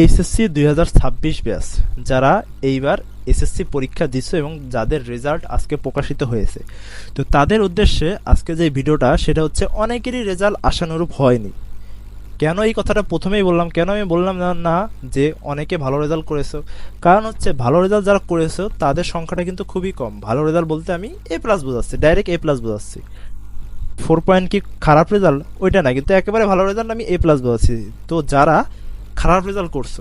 HSC দুই হাজার ছাব্বিশ যারা এইবার এসএসসি পরীক্ষা দিচ্ছে এবং যাদের রেজাল্ট আজকে প্রকাশিত হয়েছে। তো তাদের উদ্দেশ্যে আজকে যে ভিডিওটা, সেটা হচ্ছে অনেকেরই রেজাল্ট আশানুরূপ হয়নি। কেন এই কথাটা প্রথমেই বললাম? কেন আমি বললাম না যে অনেকে ভালো রেজাল্ট করেছ? কারণ হচ্ছে ভালো রেজাল্ট যারা করেছ, তাদের সংখ্যাটা কিন্তু খুবই কম। ভালো রেজাল্ট বলতে আমি এ প্লাস বোঝাচ্ছি ডাইরেক্ট এ প্লাস বোঝাচ্ছি। ফোর পয়েন্ট কি খারাপ রেজাল্ট ওইটা না, কিন্তু একেবারে ভালো রেজাল্ট আমি এ প্লাস বোঝাচ্ছি। তো যারা খারাপ রেজাল্ট করছ।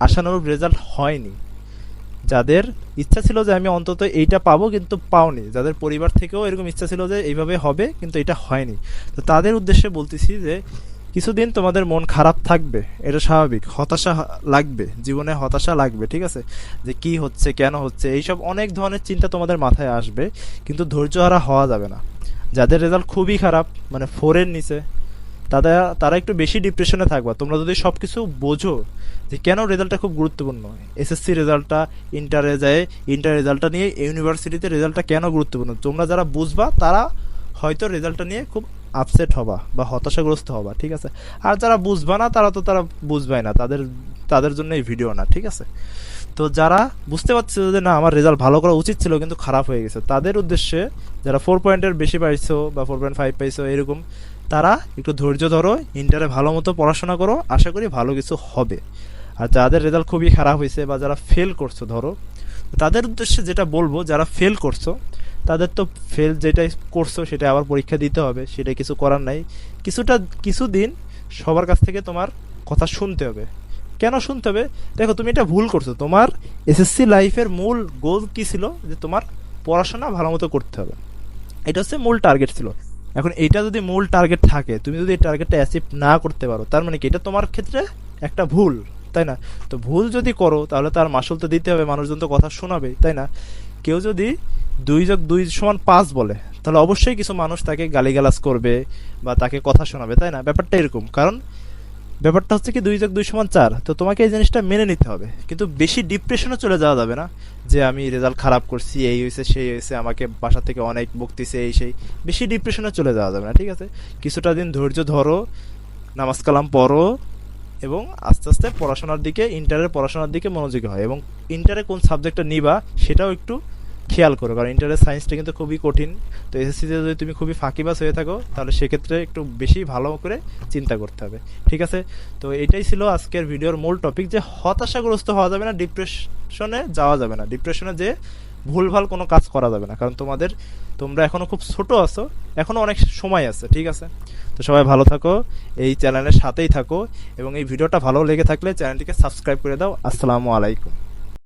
আশানুরূপ রেজাল্ট হয়নি। যাদের ইচ্ছা ছিল যে আমি অন্তত এইটা পাবো, কিন্তু পাওনি। যাদের পরিবার থেকেও এরকম ইচ্ছা ছিল যে এইভাবে হবে, কিন্তু এটা হয়নি। তো তাদের উদ্দেশ্যে বলতেছি যে, কিছুদিন তোমাদের মন খারাপ থাকবে। এটা স্বাভাবিক। হতাশা লাগবে। জীবনে হতাশা লাগবে, ঠিক আছে? যে কি হচ্ছে, কেন হচ্ছে, এইসব অনেক ধরনের চিন্তা তোমাদের মাথায় আসবে, কিন্তু ধৈর্য হারা হওয়া যাবে না। যাদের রেজাল্ট খুবই খারাপ মানে ফোরের নিচে তারা তারা একটু বেশি ডিপ্রেশনে থাকবা। তোমরা যদি সব কিছু বোঝো যে কেন রেজাল্টটা খুব গুরুত্বপূর্ণ এসএসসি রেজাল্টটা ইন্টারে যায় ইন্টার রেজাল্টটা নিয়ে ইউনিভার্সিটিতে রেজাল্টটা কেন গুরুত্বপূর্ণ? তোমরা যারা বুঝবা, তারা হয়তো রেজাল্টটা নিয়ে খুব আপসেট হবা বা হতাশাগ্রস্ত হবা, ঠিক আছে? আর যারা বুঝবা না, তারা তো তারা বুঝবাই না, তাদের তাদের জন্য এই ভিডিও না, ঠিক আছে? তো যারা বুঝতে পারছে যে না, আমার রেজাল্ট ভালো করা উচিত ছিল, কিন্তু খারাপ হয়ে গেছে, তাদের উদ্দেশ্যে যারা ফোর পয়েন্টের বেশি পাইছো বা ফোর পয়েন্ট ফাইভ পাইছো, এরকম তারা একটু ধৈর্য ধরো, ইন্টারে ভালো মতো পড়াশোনা করো, আশা করি ভালো কিছু হবে। আর যাদের রেজাল্ট খুবই খারাপ হয়েছে বা যারা ফেল করছ, ধরো, তাদের উদ্দেশ্যে যেটা বলব, যারা ফেল করছ, তাদের তো ফেল যেটা করছ সেটা আবার পরীক্ষা দিতে হবে সেটা কিছু করার নাই। কিছুটা, কিছুদিন সবার কাছ থেকে তোমার কথা শুনতে হবে। কেন শুনতে হবে? দেখো, তুমি এটা ভুল করছ। তোমার এসএসসি লাইফের মূল গোল কি ছিল? যে তোমার পড়াশোনা ভালো মতো করতে হবে। এটা হচ্ছে মূল টার্গেট ছিল। এখন এটা যদি মূল টার্গেট থাকে, তুমি যদি এই টার্গেটটা অ্যাচিভ না করতে পারো, তার মানে কি? এটা তোমার ক্ষেত্রে একটা ভুল, তাই না? তো ভুল যদি করো, তাহলে তার মাসুল তো দিতে হবে, মানুষজন তো কথা শোনাবে, তাই না? কেউ যদি দুই যোগ দুই সমান পাঁচ বলে, তাহলে অবশ্যই কিছু মানুষ তাকে গালিগালাজ করবে বা তাকে কথা শোনাবে, তাই না? ব্যাপারটা এরকম। কারণ ব্যাপারটা হচ্ছে কি দুই যোগ দুই সমান চার। তো তোমাকে এই জিনিসটা মেনে নিতে হবে। কিন্তু বেশি ডিপ্রেশনে চলে যাওয়া যাবে না যে আমি রেজাল্ট খারাপ করছি, এই হয়েছে, সেই হয়েছে, আমাকে বাসা থেকে অনেক বকতিছে, এই সেই। বেশি ডিপ্রেশনে চলে যাওয়া যাবে না, ঠিক আছে? কিছুটা দিন ধৈর্য ধরো, নামাজ কালাম পড়ো এবং আস্তে আস্তে পড়াশোনার দিকে ইন্টারের পড়াশোনার দিকে মনোযোগী হয় এবং ইন্টারে কোন সাবজেক্টটা নিবা, সেটাও একটু খেয়াল করো, কারণ ইন্টারের সায়েন্সটা কিন্তু খুবই কঠিন। তো এসএসসিতে যদি তুমি খুবই ফাঁকিবাজ হয়ে থাকো, তাহলে সেক্ষেত্রে একটু বেশি ভালো করে চিন্তা করতে হবে। ঠিক আছে? তো এটাই ছিল আজকের ভিডিওর মূল টপিক যে হতাশাগ্রস্ত হওয়া যাবে না ডিপ্রেশনে যাওয়া যাবে না। ডিপ্রেশনে যে ভুলভাল কোনো কাজ করা যাবে না, কারণ তোমাদের, তোমরা এখনও খুব ছোট আছো এখনও অনেক সময় আছে, ঠিক আছে? তো সবাই ভালো থাকো, এই চ্যানেলের সাথেই থাকো, এবং এই ভিডিওটা ভালো লেগে থাকলে চ্যানেলটিকে সাবস্ক্রাইব করে দাও। আসসালামু আলাইকুম।